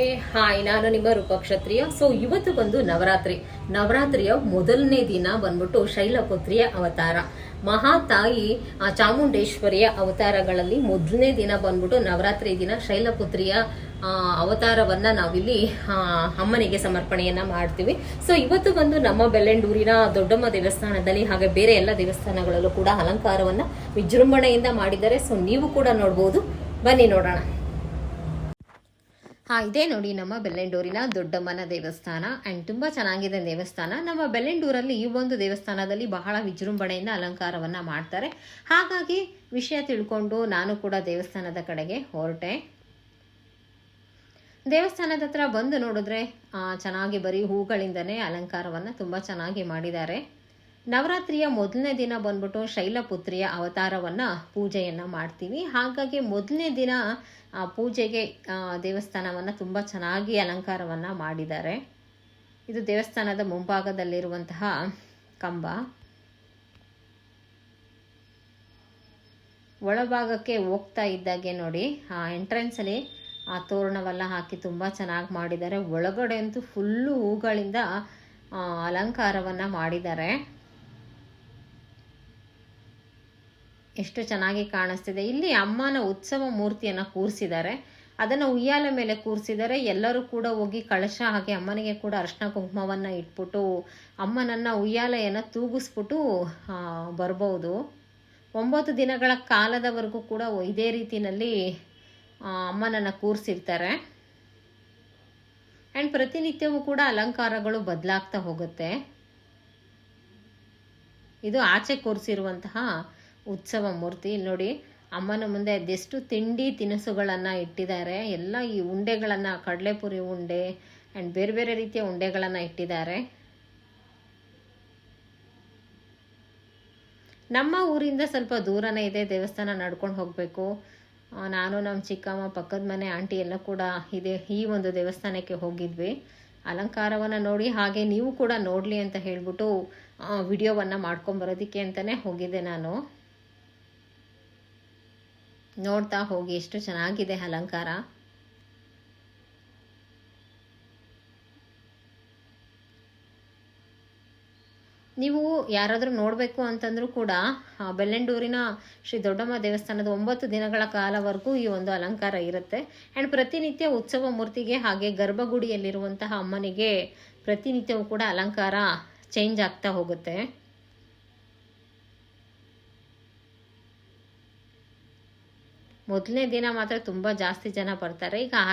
ಏ ಹಾಯ್, ನಾನು ನಿಮ್ಮ ರೂಪಕ್ಷತ್ರಿಯ ಸೊ ಇವತ್ತು ಬಂದು ನವರಾತ್ರಿ. ನವರಾತ್ರಿಯ ಮೊದಲನೇ ದಿನ ಬಂದ್ಬಿಟ್ಟು ಶೈಲಪುತ್ರಿಯ ಅವತಾರ. ಮಹಾತಾಯಿ ತಾಯಿ ಚಾಮುಂಡೇಶ್ವರಿಯ ಅವತಾರಗಳಲ್ಲಿ ಮೊದಲನೇ ದಿನ ಬಂದ್ಬಿಟ್ಟು ನವರಾತ್ರಿ ದಿನ ಶೈಲಪುತ್ರಿಯ ಅವತಾರವನ್ನ ನಾವಿಲ್ಲಿ ಅಮ್ಮನಿಗೆ ಸಮರ್ಪಣೆಯನ್ನ ಮಾಡ್ತೀವಿ. ಸೊ ಇವತ್ತು ಬಂದು ನಮ್ಮ ಬೆಳ್ಳಂಡೂರಿನ ದೊಡ್ಡಮ್ಮ ದೇವಸ್ಥಾನದಲ್ಲಿ ಹಾಗೆ ಬೇರೆ ಎಲ್ಲ ದೇವಸ್ಥಾನಗಳಲ್ಲೂ ಕೂಡ ಅಲಂಕಾರವನ್ನ ವಿಜೃಂಭಣೆಯಿಂದ ಮಾಡಿದ್ದಾರೆ. ಸೊ ನೀವು ಕೂಡ ನೋಡ್ಬೋದು. ಬನ್ನಿ ನೋಡೋಣ. ಹಾ, ಇದೇ ನೋಡಿ ನಮ್ಮ ಬೆಲ್ಲೆಂಡೂರಿನ ದೊಡ್ಡಮ್ಮನ ದೇವಸ್ಥಾನ. ಅಂಡ್ ತುಂಬಾ ಚೆನ್ನಾಗಿದೆ ದೇವಸ್ಥಾನ. ನಮ್ಮ ಬೆಲ್ಲೆಂಡೂರಲ್ಲಿ ಈ ಒಂದು ದೇವಸ್ಥಾನದಲ್ಲಿ ಬಹಳ ವಿಜೃಂಭಣೆಯಿಂದ ಅಲಂಕಾರವನ್ನ ಮಾಡ್ತಾರೆ. ಹಾಗಾಗಿ ವಿಷಯ ತಿಳ್ಕೊಂಡು ನಾನು ಕೂಡ ದೇವಸ್ಥಾನದ ಕಡೆಗೆ ಹೊರಟೆ. ದೇವಸ್ಥಾನದ ಹತ್ರ ಬಂದು ನೋಡಿದ್ರೆ ಚೆನ್ನಾಗಿ ಬರೀ ಹೂಗಳಿಂದನೇ ಅಲಂಕಾರವನ್ನ ತುಂಬಾ ಚೆನ್ನಾಗಿ ಮಾಡಿದ್ದಾರೆ. ನವರಾತ್ರಿಯ ಮೊದಲನೇ ದಿನ ಬಂದ್ಬಿಟ್ಟು ಶೈಲಪುತ್ರಿಯ ಅವತಾರವನ್ನ ಪೂಜೆಯನ್ನ ಮಾಡ್ತೀವಿ. ಹಾಗಾಗಿ ಮೊದಲನೇ ದಿನ ಆ ಪೂಜೆಗೆ ದೇವಸ್ಥಾನವನ್ನ ತುಂಬಾ ಚೆನ್ನಾಗಿ ಅಲಂಕಾರವನ್ನ ಮಾಡಿದ್ದಾರೆ. ಇದು ದೇವಸ್ಥಾನದ ಮುಂಭಾಗದಲ್ಲಿರುವಂತಹ ಕಂಬ. ಒಳಭಾಗಕ್ಕೆ ಹೋಗ್ತಾ ಇದ್ದಾಗೆ ನೋಡಿ, ಆ ಎಂಟ್ರೆನ್ಸ್ ಅಲ್ಲಿ ಆ ತೋರಣವೆಲ್ಲ ಹಾಕಿ ತುಂಬಾ ಚೆನ್ನಾಗಿ ಮಾಡಿದ್ದಾರೆ. ಒಳಗಡೆ ಅಂತೂ ಫುಲ್ಲು ಹೂಗಳಿಂದ ಅಲಂಕಾರವನ್ನ ಮಾಡಿದ್ದಾರೆ. ಎಷ್ಟು ಚೆನ್ನಾಗಿ ಕಾಣಿಸ್ತಿದೆ. ಇಲ್ಲಿ ಅಮ್ಮನ ಉತ್ಸವ ಮೂರ್ತಿಯನ್ನ ಕೂರಿಸಿದ್ದಾರೆ. ಅದನ್ನ ಉಯ್ಯಾಲೆ ಮೇಲೆ ಕೂರಿಸಿದರೆ ಎಲ್ಲರೂ ಕೂಡ ಹೋಗಿ ಕಳಶ ಹಾಗೆ ಅಮ್ಮನಿಗೆ ಕೂಡ ಅರ್ಶಿನ ಕುಂಕುಮವನ್ನ ಇಟ್ಬಿಟ್ಟು, ಅಮ್ಮನನ್ನ ಉಯ್ಯಾಲೆಯನ್ನು ತೂಗಿಸ್ಬಿಟ್ಟು ಬರ್ಬೋದು. ಒಂಬತ್ತು ದಿನಗಳ ಕಾಲದವರೆಗೂ ಕೂಡ ಇದೇ ರೀತಿಯಲ್ಲಿ ಅಮ್ಮನನ್ನ ಕೂರಿಸಿರ್ತಾರೆ. ಆ್ಯಂಡ್ ಪ್ರತಿನಿತ್ಯವೂ ಕೂಡ ಅಲಂಕಾರಗಳು ಬದಲಾಗ್ತಾ ಹೋಗುತ್ತೆ. ಇದು ಆಚೆ ಕೂರಿಸಿರುವಂತಹ ಉತ್ಸವ ಮೂರ್ತಿ. ಇಲ್ಲಿ ನೋಡಿ ಅಮ್ಮನ ಮುಂದೆ ಅದೆಷ್ಟು ತಿಂಡಿ ತಿನಿಸುಗಳನ್ನು ಇಟ್ಟಿದ್ದಾರೆ. ಎಲ್ಲ ಈ ಉಂಡೆಗಳನ್ನು, ಕಡಲೆಪುರಿ ಉಂಡೆ ಆ್ಯಂಡ್ ಬೇರೆ ಬೇರೆ ರೀತಿಯ ಉಂಡೆಗಳನ್ನು ಇಟ್ಟಿದ್ದಾರೆ. ನಮ್ಮ ಊರಿಂದ ಸ್ವಲ್ಪ ದೂರನೇ ಇದೆ, ದೇವಸ್ಥಾನ ನಡ್ಕೊಂಡು ಹೋಗಬೇಕು. ನಾನು, ನಮ್ಮ ಚಿಕ್ಕಮ್ಮ, ಪಕ್ಕದ ಮನೆ, ಆಂಟಿ ಎಲ್ಲ ಕೂಡ ಇದೆ, ಈ ಒಂದು ದೇವಸ್ಥಾನಕ್ಕೆ ಹೋಗಿದ್ವಿ. ಅಲಂಕಾರವನ್ನು ನೋಡಿ, ಹಾಗೆ ನೀವು ಕೂಡ ನೋಡಲಿ ಅಂತ ಹೇಳಿಬಿಟ್ಟು ವಿಡಿಯೋವನ್ನು ಮಾಡ್ಕೊಂಬರೋದಕ್ಕೆ ಅಂತಲೇ ಹೋಗಿದ್ದೆ ನಾನು. ನೋಡ್ತಾ ಹೋಗಿ ಎಷ್ಟು ಚೆನ್ನಾಗಿದೆ ಅಲಂಕಾರ. ನೀವು ಯಾರಾದರೂ ನೋಡಬೇಕು ಅಂತಂದರೂ ಕೂಡ ಆ, ಬೆಳ್ಳೆಂಡೂರಿನ ಶ್ರೀ ದೊಡ್ಡಮ್ಮ ದೇವಸ್ಥಾನದ ಒಂಬತ್ತು ದಿನಗಳ ಕಾಲವರೆಗೂ ಈ ಒಂದು ಅಲಂಕಾರ ಇರುತ್ತೆ. ಆ್ಯಂಡ್ ಪ್ರತಿನಿತ್ಯ ಉತ್ಸವ ಮೂರ್ತಿಗೆ ಹಾಗೆ ಗರ್ಭಗುಡಿಯಲ್ಲಿರುವಂತಹ ಅಮ್ಮನಿಗೆ ಪ್ರತಿನಿತ್ಯವೂ ಕೂಡ ಅಲಂಕಾರ ಚೇಂಜ್ ಆಗ್ತಾ ಹೋಗುತ್ತೆ. ಮೊದಲನೇ ದಿನ ಮಾತ್ರ ತುಂಬ ಜಾಸ್ತಿ ಜನ ಬರ್ತಾರೆ ಈಗ